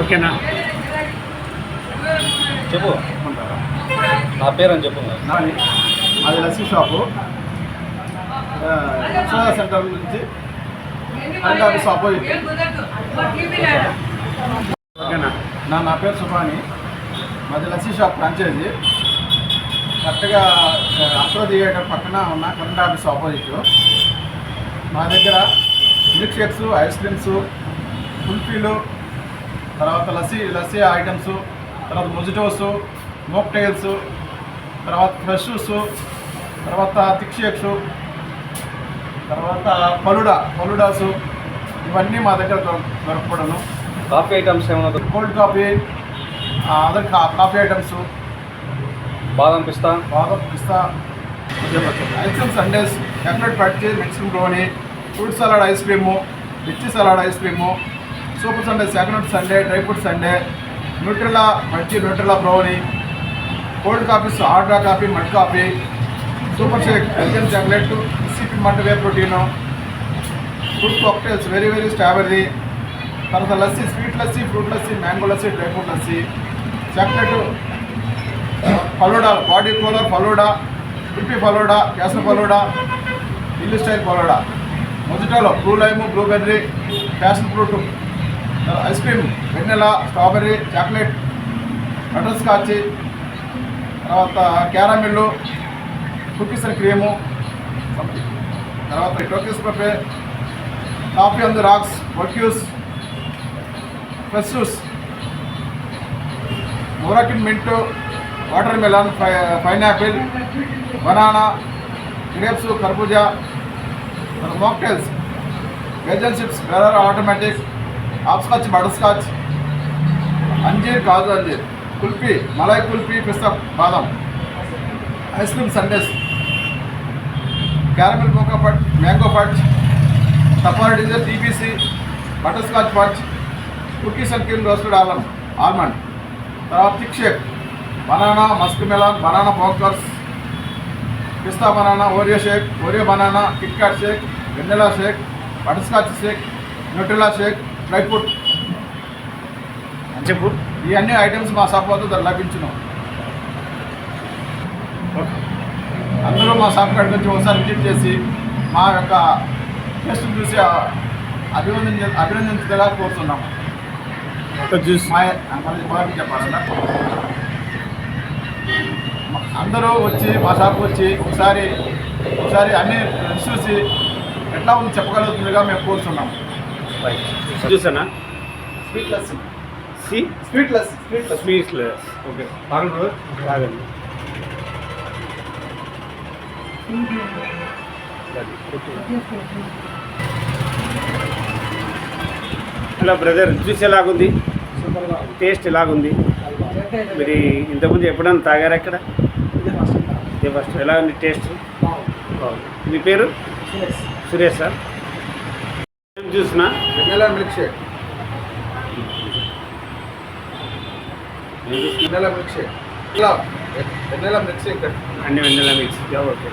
ఓకేనా? చెప్పు. నా పేరు అని చెప్పు అది లస్సీ షాపు. ఆ, సెంటర్ నుంచి కరెంట్ ఆఫీస్ ఓకేనా? నా నా పేరు సుభాని. మాది లస్సీ షాప్ ఫ్రాంచైజీ. కరెక్ట్గా అప్రో థియేటర్ పక్కన ఉన్న కరెంట్ ఆఫీస్ ఆపోజిట్ మా దగ్గర మిల్క్ షేక్స్ ఐస్ క్రీమ్స్ కుల్ఫీలు తర్వాత లస్సీ లస్సీ ఐటమ్స్ తర్వాత మొజిటోస్ మోక్టైల్స్ తర్వాత ఫ్రెష్ జ్యూస్ తర్వాత థిక్ షేక్స్ తర్వాత ఫలుడా ఫలుడాసు ఇవన్నీ మా దగ్గర దొర- దొరకపడను కాఫీ ఐటమ్స్ ఏమైనా cold coffee other coffee items. Badam pista. బాగా pista. Ice cream sundaes chocolate పట్టి mixing brownie fruit salad ice cream mirchi salad ice cream super sundae chocolate sundae dry fruit sundae Nutella మజ్జి Nutella brownie cold coffees hard coffee mud coffee super shake Belgian chocolate mud whey protein. Fruit cocktails very very strawberry తర్వాత lassi sweet lassi fruit lassi mango lassi dry fruit lassi. Chocolate falooda body cooler falooda పిప్పి ఫలోడా కేసర ఫలోడా ఇల్లు style falooda మొదటలో blue lime blueberry passion fruit ice cream vanilla strawberry chocolate butterscotch తర్వాత caramel cookies cream something తర్వాత టోకీస్ పఫే coffee and rocks వర్క్యూస్ fresh juice మొరాకిన్ mint watermelon pineapple banana grapes కర్బూజా mocktails వెజల్ chips బెరర్ automatic ఆప్స్కాచ్ butterscotch anjeer kaju anjeer kulfi malai kulfi pista badam ice cream sundaes. Caramel mocha పట్ mango పట్ safari డీజర్ టీబీసీ బటర్ స్కాచ్ పట్ cookies and cream roasted ఆలం almond. తర్వాత thick shake banana muskmelon banana popcorns pista banana Oreo shake Oreo banana KitKat shake vanilla shake butterscotch shake Nutella shake dry fruit. చెప్పు ఇవన్నీ items మా shop వద్ద లభించును. అందరూ మా షాప్ కాడికి వచ్చి ఒకసారి విజిట్ చేసి మా యొక్క టేస్ట్ చూసి అభినందించ కోరుతున్నాము బాగా చెప్పాలన్నా అందరూ వచ్చి మా షాప్కి వచ్చి ఒకసారి ఒకసారి అన్ని చూసి ఎట్లా ఉంది చెప్పగలుగుతుందిగా మేము కోరుతున్నాము జ్యూస్ అన్నా sweet lassi C sweet lassi sweet sweets okay తాగండి తాగండి. హలో బ్రదర్ జ్యూస్ ఎలాగుంది? టేస్ట్ ఎలాగుంది? మీరు ఇంతకుముందు ఎప్పుడైనా తాగారా ఇక్కడ? ఇదే ఫస్ట్ ఎలా ఉంది టేస్ట్? మీ పేరు? Suresh sir. జ్యూస్నా vanilla milk shake vanilla milk shake vanilla milk shake అన్ని వెన్నెల మిక్స్ ఓకే.